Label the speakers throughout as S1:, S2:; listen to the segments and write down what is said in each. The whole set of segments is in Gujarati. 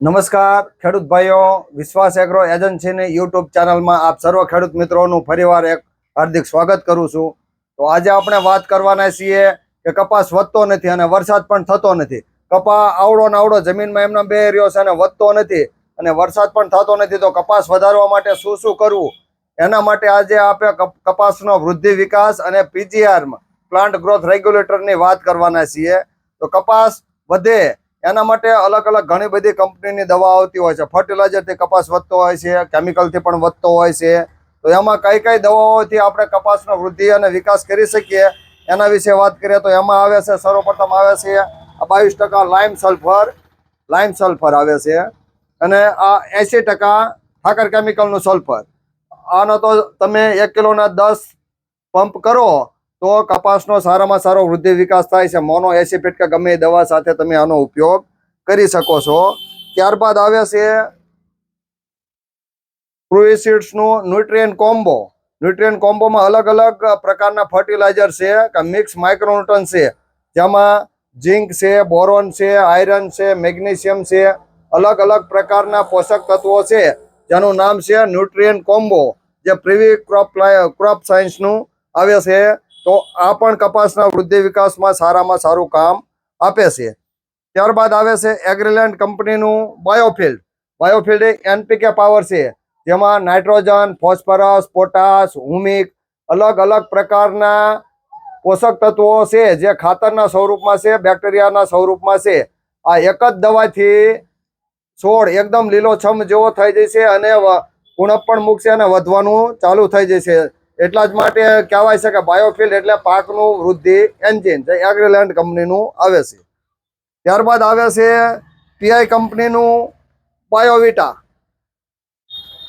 S1: નમસ્કાર, ખેડૂત ભાઈઓ, વિશ્વાસ એગ્રો એજન્સીની યુટ્યુબ ચેનલમાં આપ સર્વ ખેડૂત મિત્રોનું ફરીવાર એક હાર્દિક સ્વાગત કરું છું. તો આજે આપણે વાત કરવાના છીએ કે કપાસ વધતો નથી અને વરસાદ પણ થતો નથી. કપા આવડો ને આવડો જમીનમાં એમનો બે રહ્યો છે અને વધતો નથી અને વરસાદ પણ થતો નથી, તો કપાસ વધારવા માટે શું શું કરવું? એના માટે આજે આપણે કપાસનો વૃદ્ધિ વિકાસ અને પીજીઆરમાં પ્લાન્ટ ગ્રોથ રેગ્યુલેટરની વાત કરવાના છીએ. તો કપાસ વધે એના માટે અલગ અલગ ઘણી બધી કંપનીની દવા આવતી હોય છે. ફર્ટિલાઇઝરથી કપાસ વધતો હોય છે કેમિકલથી પણ વધતો હોય છે. તો એમાં કઈ કઈ દવાઓથી આપણે કપાસનો વૃદ્ધિ અને વિકાસ કરી શકીએ એના વિશે વાત કરીએ તો એમાં આવે છે, સર્વપ્રથમ આવે છે બાવીસ ટકા લાઇમ સલ્ફર લાઇમ સલ્ફર આવે છે. અને આ એંસી ટકા ઠાકર કેમિકલનું સલ્ફર આનો તો તમે એક કિલોના દસ પંપ કરો તો કપાસનો સારામાં સારો વૃદ્ધિ વિકાસ થાય છે. મોનો એસિપેટ કે ગમે દવા સાથે તમે આનો ઉપયોગ કરી શકો છો. ત્યારબાદ આવે છે ફ્રુઇસિડ્સનું ન્યુટ્રિયન કોમ્બો. ન્યુટ્રિયન કોમ્બોમાં અલગ અલગ પ્રકારના ફર્ટિલાઇઝર છે કે મિક્સ માઇક્રોન્યુટન છે. જેમાં ઝીંક છે, બોરોન છે, આયરન છે, મેગ્નેશિયમ છે, અલગ અલગ પ્રકારના પોષક તત્વો છે. જેનું નામ છે ન્યુટ્રિયન કોમ્બો. જે પ્રિવી ક્રોપ ક્રોપ સાયન્સનું આવે છે. તો આ પણ કપાસના વૃદ્ધિ વિકાસમાં સારામાં સારું કામ આપે છે. ત્યારબાદ આવે છે એગ્રીલેન્ડ કંપનીનું બાયોફિલ્ડ. બાયોફિલ્ડ એ એનપીકે પાવર છે, જેમાં નાઇટ્રોજન, ફોસ્ફરસ, પોટાશ, હુમિક અલગ અલગ પ્રકારના પોષક તત્વો છે, જે ખાતરના સ્વરૂપમાં છે, બેક્ટેરિયાના સ્વરૂપમાં છે. આ એક જ દવાથી છોડ એકદમ લીલોછમ જેવો થઈ જશે અને ઉણપ પણ મૂકશે અને વધવાનું ચાલુ થઈ જશે. એટલા જ માટે કહેવાય છે કે બાયોફિલ્ડ એટલે પાકનું વૃદ્ધિ એન્જિન જે એગ્રીલેન્ડ કંપનીનું આવે છે. ત્યારબાદ આવે છે પીઆઈ કંપનીનું બાયોવિટા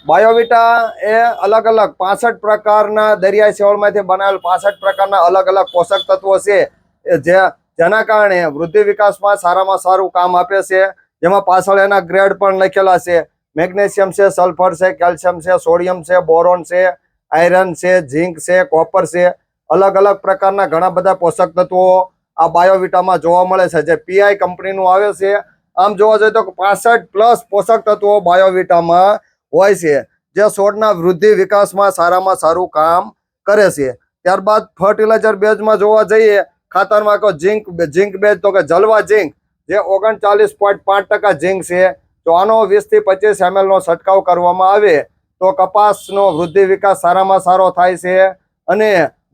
S1: બાયોવિટા એ અલગ અલગ પાસઠ પ્રકારના દરિયાઈ સેવળમાંથી બનાવેલ પાસઠ પ્રકારના અલગ અલગ પોષક તત્વો છે જે જેના કારણે વૃદ્ધિ વિકાસમાં સારામાં સારું કામ આપે છે. જેમાં પાછળ એના ગ્રેડ પણ લખેલા છે. મેગ્નેશિયમ છે સલ્ફર છે કેલ્શિયમ છે સોડિયમ છે બોરોન છે આયરન છે, ઝીંક છે, કોપર છે, અલગ અલગ પ્રકારના ઘણા બધા પોષક તત્વો આ બાયોવિટામાં જોવા મળે છે. જે પીઆઈ કંપનીનું આવે છે. આમ જોવા જઈએ તો પાસઠ પ્લસ પોષક તત્વો બાયોવિટામાં હોય છે, જે છોડના વૃદ્ધિ વિકાસમાં સારામાં સારું કામ કરે છે. ત્યારબાદ ફર્ટિલાઇઝર બેઝમાં જોવા જઈએ, ખાતરમાં કહો ઝીંક ઝીંક બેઝ તો કે જલવા ઝીંક, જે ઓગણચાલીસ પોઈન્ટ પાંચ ટકા ઝીંક છે. તો આનો વીસથી પચીસ એમએલનો છંટકાવ કરવામાં આવે. તો કપાસનો વૃદ્ધિ વિકાસ સારામાં સારો થાય છે અને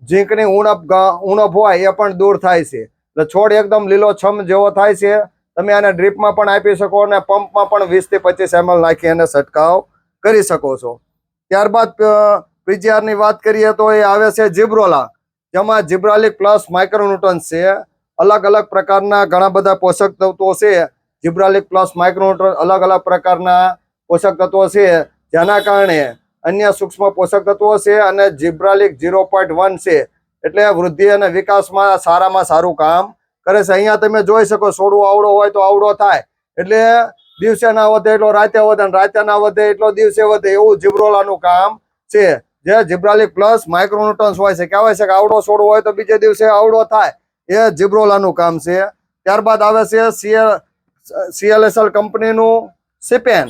S1: ઝીંકની ઉણપ ઉણપ હોય એ પણ દૂર થાય છે. એટલે છોડ એકદમ લીલોછમ જેવો થાય છે. તમે આને ડ્રીપમાં પણ આપી શકો અને પંપમાં પણ વીસથી પચીસ એમએલ નાખી એને છંટકાવ કરી શકો છો. ત્યારબાદ PGR વાત કરીએ તો એ આવે છે જીબ્રોલા, જેમાં જીબ્રાલિક પ્લસ માઇક્રોન્યુટન્સ છે. અલગ અલગ પ્રકારના ઘણા બધા પોષક તત્વો છે. જીબ્રાલિક પ્લસ માઇક્રોન્યુટન અલગ અલગ પ્રકારના પોષક તત્વો છે. જેના કારણે અન્ય સૂક્ષ્મ પોષક તત્વો છે અને જીબ્રાલિક ઝીરો પોઈન્ટ વન છે. એટલે વૃદ્ધિ અને વિકાસમાં સારામાં સારું કામ કરે છે. અહીંયા તમે જોઈ શકો સોડું આવડો હોય તો આવડો થાય. એટલે દિવસે ના વધે એટલો, રાતે વધે અને રાતે ના વધે એટલો દિવસે વધે એવું જીબ્રોલાનું કામ છે. જે જીબ્રાલિક પ્લસ માઇક્રોન્યુટન્સ હોય છે. કહેવાય છે કે આવડો છોડવો હોય તો બીજે દિવસે આવડો થાય. એ જીબ્રોલાનું કામ છે. ત્યારબાદ આવે છે સીએલ સીએલએસએલ કંપનીનું સિપેન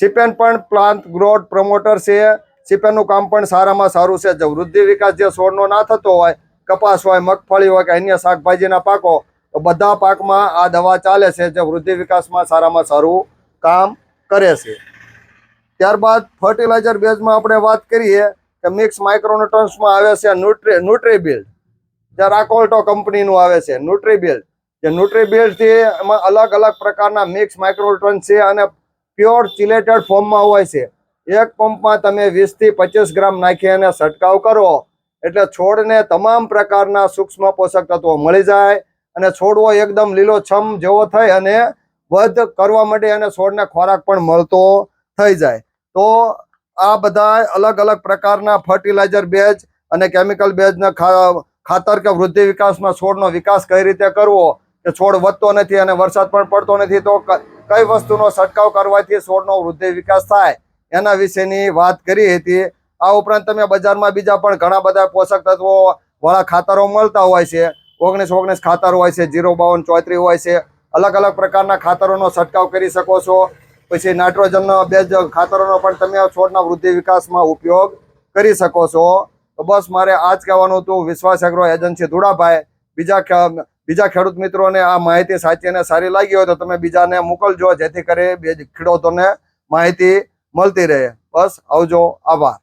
S1: સિપેન પણ પ્લાન્ટ ગ્રોથ પ્રમોટર છે. સિપેનનું કામ પણ સારામાં સારું છે. જો વૃદ્ધિ વિકાસ જે છોડનો ના થતો હોય, કપાસ હોય, મગફળી હોય કે અન્ય શાકભાજીના પાકો, તો બધા પાકમાં આ દવા ચાલે છે જે વૃદ્ધિ વિકાસમાં સારામાં સારું કામ કરે છે. ત્યારબાદ ફર્ટિલાઇઝર બેઝમાં આપણે વાત કરીએ કે મિક્સ માઇક્રોન્યુટ્રન્સમાં આવે છે ન્યુટ્રી ન્યુટ્રીબિલ્ડ જે રાકોલ્ટો કંપનીનું આવે છે ન્યુટ્રીબિલ્ડ જે ન્યુટ્રીબિલ્ડથી એમાં અલગ અલગ પ્રકારના મિક્સ માઇક્રોન્યુટ્રન્સ છે અને પ્યોર ચિલેટેડ ફોર્મમાં હોય છે. એક પંપમાં તમે વીસથી પચીસ ગ્રામ નાખી અને છંટકાવ કરો. એટલે છોડને તમામ પ્રકારના સૂક્ષ્મ પોષક તત્વો મળી જાય અને છોડવો એકદમ લીલોછમ જેવો થઈ અને વધ કરવા માટે અને છોડને ખોરાક પણ મળતો થઈ જાય. તો આ બધા અલગ અલગ પ્રકારના ફર્ટિલાઇઝર બેજ અને કેમિકલ બેજના ખાતર કે વૃદ્ધિ વિકાસમાં છોડનો વિકાસ કઈ રીતે કરવો? કે છોડ વધતો નથી અને વરસાદ પણ પડતો નથી તો કઈ વસ્તુનો છંટકાવ કરવાથી છોડનો વૃદ્ધિ વિકાસ થાય એના વિશેની વાત કરી હતી. આ ઉપરાંત તમે બજારમાં બીજા પણ ઘણા બધા પોષક તત્વો વાળા ખાતરો મળતા હોય છે. ઓગણીસ ઓગણીસ ખાતર હોય છે, જીરો, બાવન ચોત્રી હોય છે. અલગ અલગ પ્રકારના ખાતરોનો છંટકાવ કરી શકો છો. પછી નાઇટ્રોજનનો જ ખાતરોનો પણ તમે છોડના વૃદ્ધિ વિકાસમાં ઉપયોગ કરી શકો છો. તો બસ મારે આ જ કહેવાનું હતું. વિશ્વાસ એગ્રો એજન્સી ધુડાભાઈ બીજા બીજા ખેડૂત મિત્રોને આ માહિતી સાચી અને સારી લાગી હોય તો તમે બીજાને મોકલજો, જેથી કરી ખેડૂતોને માહિતી મળતી રહે. બસ, આવજો, આભાર.